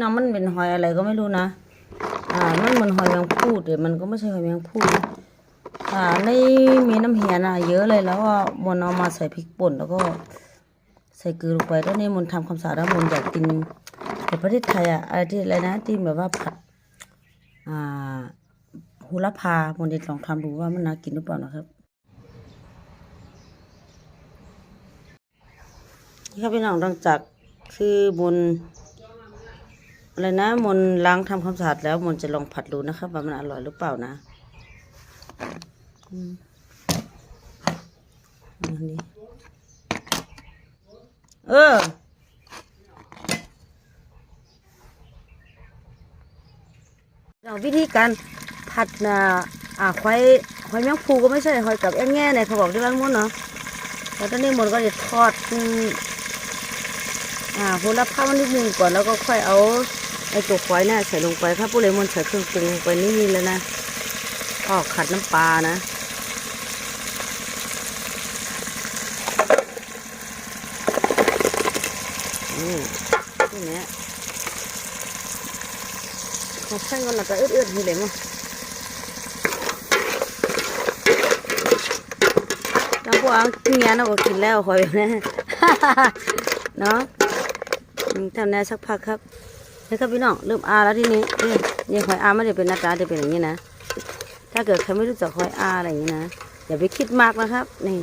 น้องมันเป็นหอยอะไรก็ไม่รู้นะ อ่า มันเหมือนหอยแมงพูดแต่มันก็ไม่ใช่หอยแมงพูดอ่า ในมีน้ำเหียนอะเยอะเลยแล้วก็มนเอามาใส่พริกป่นแล้วก็ใส่เกลือลงไปแล้วนี่มนทำความสะอาดแล้วมนอยากกินแต่ประเทศไทยอะอะไรที่อะไรนะที่แบบว่าผัด อ่าหูละพามนจะลองทำดูว่ามันน่ากินหรือเปล่านะครับนี่ครับพี่น้องหลังจากคือบน อะไรนะมนล้างทำความสะอาดแล้วมนจะลองผัดดูนะครับว่ามันอร่อยหรือเปล่านะอันนี้เออเราวิธีการผัดนะอ่าหอยหอยแมงภูก็ไม่ใช่หอยกับแอ้งแง่เนี่ยเขาบอกที่บ้านมนเนาะแล้วตอนนี้มนก็จะทอดอ่าโหระพามันนิดนึงก่อนแล้วก็ค่อยเอา ไอตัวควายเนี่ยใส่ลงไปครับพวกเลมอนใส่เครื่องปรุงลงไปนิดนึงแล้วนะก็ขัดน้ำปลานะอืมนี่เนี่ยขอใช้ก่อนแล้วก็เอื้อๆทีเลยมั้งแล้วพวกเอาเมียน่ะก็กินแล้วคอยแบบนี้เนาะทำได้สักพักครับ นี่ครับพี่น้องเริ่มอาแล้วที่นี้เนี่ยหอยอาไม่ได้เป็นหน้าตาจะเป็นอย่างนี้นะ ถ้าเกิดใครไม่รู้จักหอยอาอะไรอย่างนี้นะอย่าไปคิดมากนะครับ นี่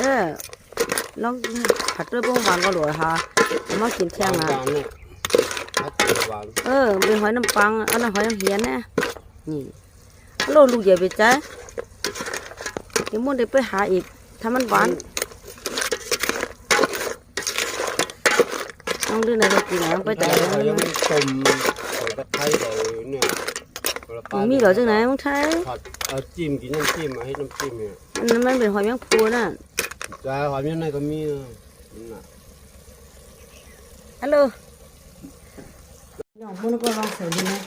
เออลองผัดด้วยบ้งหวานก็อร่อยค่ะมากินแข้งอะเออเป็นหอยน้ำปังอันนั้นหอยน้ำเหียนนะนี่โลลูกใหญ่ไปจ้ะเดี๋ยวมันได้ไปหาอีก ถ้ามันหวานต้องดื้อไหนก็กินนะไปแต่แต่เขายังต้มใส่ตะไคร้ใส่เนี่ยมีเหรอจังไหนมึงใช้ผัดเอาจิ้มกินน้ำจิ้มมาให้น้ำจิ้มเนี่ยอันนั้นมันเป็นหอยแมงภูน่ะแต่หอยเมี่ยงในก็มีนะนั่นน่ะฮัลโหลน้องพุ่นก็ลองใส่ดูนะ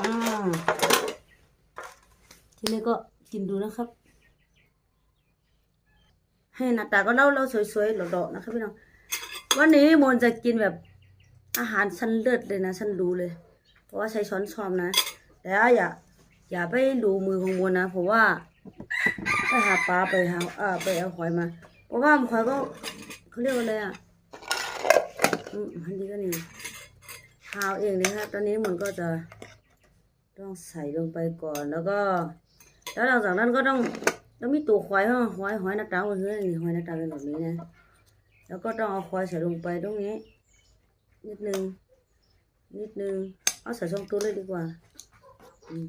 อ่า ทีนี้ก็กินดูนะครับ ให้หน้าตาก็เล่าเล่าสวยๆหล่อๆนะครับพี่น้องวันนี้มนจะกินแบบอาหารชั้นเลิศเลยนะชั้นรู้เลย เพราะว่าใช้ช้อนชอมนะแต่อย่า อย่าไปดูมือของมนนะเพราะว่าไปหาปลาไปหาอ่าไปเอาหอยมา เพราะว่าหอยก็เขาเรียกว่าอะไรอะอืมอันนี้ก็นี่หาเองเลยครับตอนนี้มันก็จะ ต้องใส่ลงไปก่อนแล้วก็ แล้วหลังจากนั้นก็ต้องต้องมีตัวควายฮะหอยหอยน้าตาเป็นเพื่อนี่หอยน้าตาเป็นแบบนี้นะ แล้วก็ต้องเอาควายใส่ลงไปตรงนี้ นิดนึงนิดนึงเอาใส่ช่องตัวเลยดีกว่าอืม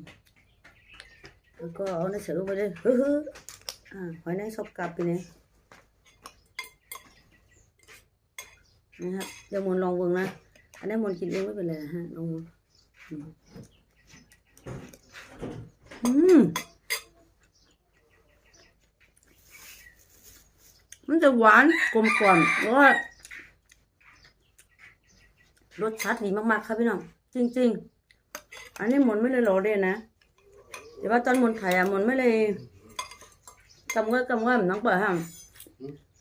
แล้วก็เอาในใส่ลงไปเลยเฮ้ออ่าหอยในชอบกลับไปเนี่ยนะครับเดี๋ยวมนลองเบิ่งนะอันนี้มนกินเองไม่เป็นไรนะฮะลอง มอืมมันจะหวานกลมกล่อมแล้วก็รสชาติดีมากๆครับพี่น้อง จริง ๆ อันนี้หมนไม่เลยรอเลยนะแต่ว่าตอนหมนไข่อะหมนไม่เลยกำเงยกำเงยเหมือนน้องเปิดฮะ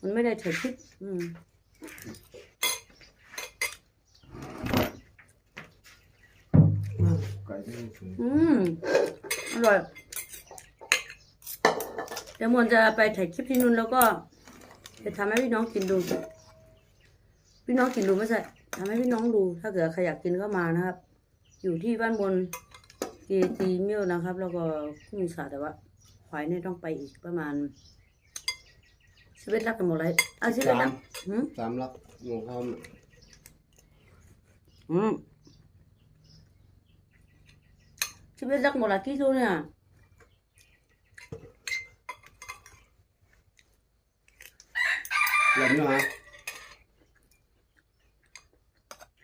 มันไม่ได้ใส่พริกอืม ไก่ ที่นี่คืออืม อร่อย เดี๋ยวหมนจะไปถ่ายคลิปที่นู่นแล้วก็จะทำให้พี่น้องกินดู พี่น้องกินดูไม่ใช่ทำให้พี่น้องดู ถ้าเกิดใครอยากกินก็มานะครับ อยู่ที่บ้านบนเกตีเมิลนะครับ แล้วก็ผู้มีสาแต่ว่าหอยเนี่ยต้องไปอีกประมาณสิบเอ็ดลักกันหมดเลยอะสิบเอ็ดลักหืมสามลักหมูข้าวอืม สิบเอ็ดลักหมดละกี่ตัวเนี่ยหลังนะฮะ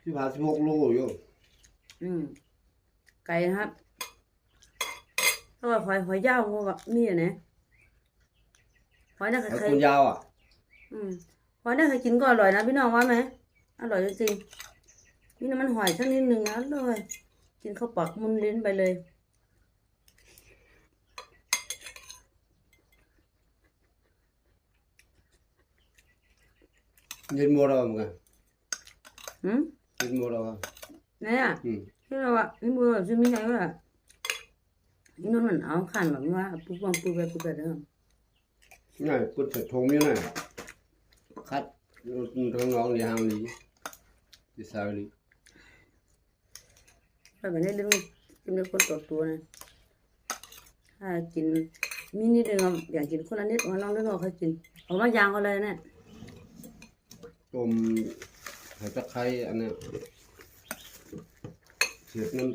ที่พาสิบหกโลอยู่อืมไก่นะครับถ้าว่าหอยหอยยาวก็แบบมีอะนะหอยน่าไอ้ใครคนยาวอะๆอืมหอยเนี่ยใครกินก็อร่อยนะพี่น้องว่าไหมอร่อยจริงๆนี่น้ำมันหอยสักนิดหนึ่งนะเลยกินเข้าปากมุนลิ้นไปเลย Nhìn mua đâu mà อืม Nhìn mua đâu à ไหนอะ Ừ ที่เราอะนี่มือจะมีไหนวะนี่นั่นมันเอาขันแบบว่าปุ๊บปังปุ๊บไปปุ๊บไปเด้อ này cứ phải thùng như này khách thằng ngon đi hàng đi đi sao đi ไปแบบนี้เรื่องกินเป็นคนตัวตัวนะถ้ากินมีนิดนึงอะอยากกินคนละนิดมาลองด้วยว่าเขากินเอามายางเขาเลยเนี่ย tôm phải chắc khay anh em xịt năm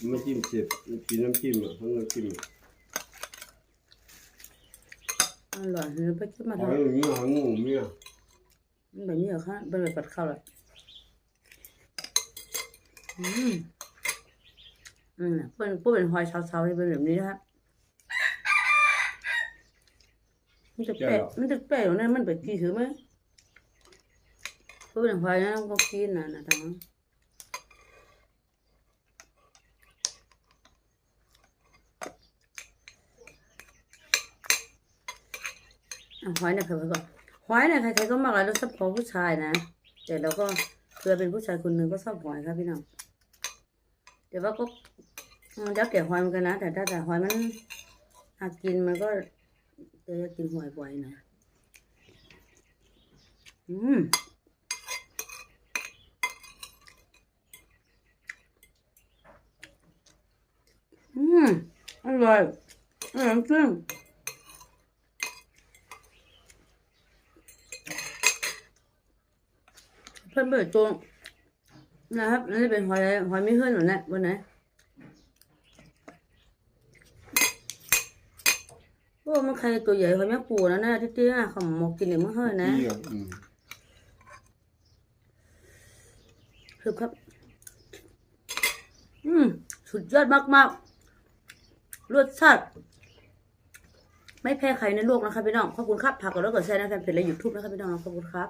mấy chim xịt chỉ năm chim mà không năm chim อร่อยเลยไปขึ้นมาท hỏi như hỏi ngủ như ำมันแบบนี้เหรอคะเป็นแบบปัดข้าวเลยอืม อืมเพื่อนเพื่อนเป็นหอยเช้าๆที่เป็นแบบนี้นะครับมันจะแปะมันจะแปะอยู่นั่นมันเป็นกี่ถือไหมเพื่อนเป็นหอยนะก็กินนะนะทั้งนั้นอะหอยเนี่ยใครก็หอยเนี่ยใครๆก็มากเลยแล้วชอบของผู้ชายนะแต่เราก็เพื่อเป็นผู้ชายคนหนึ่งก็ชอบหอยครับพี่น้อง แต่ว่าก็อืมแล้วแต่หอยมือนกันนะ แต่ถ้าแต่หอยมันหากินมันก็จะกินหอยบ่อยหนะอืมอืมอร่อยอร่อยจริงเพิ่นเปิดตัว นะครับนั่นจะเป็นหอยอะไรหอยไม่เฮือนหรอเนี่ยบนไหนโอ้มันใครตัวใหญ่หอยแม่ปูนะน่าที่เตี้ยๆเขาหมกกินเดี๋ยวมันเฮือนนะ Nhiều, ừ. คือครับ อืม สุดยอดมากๆรสชาติไม่แพ้ใครในโลกนะคะพี่น้อง ขอบคุณครับผักกับรสกับแซ่นะครับเป็นอะยูทูบนะครับพี่น้อง ขอบคุณครับ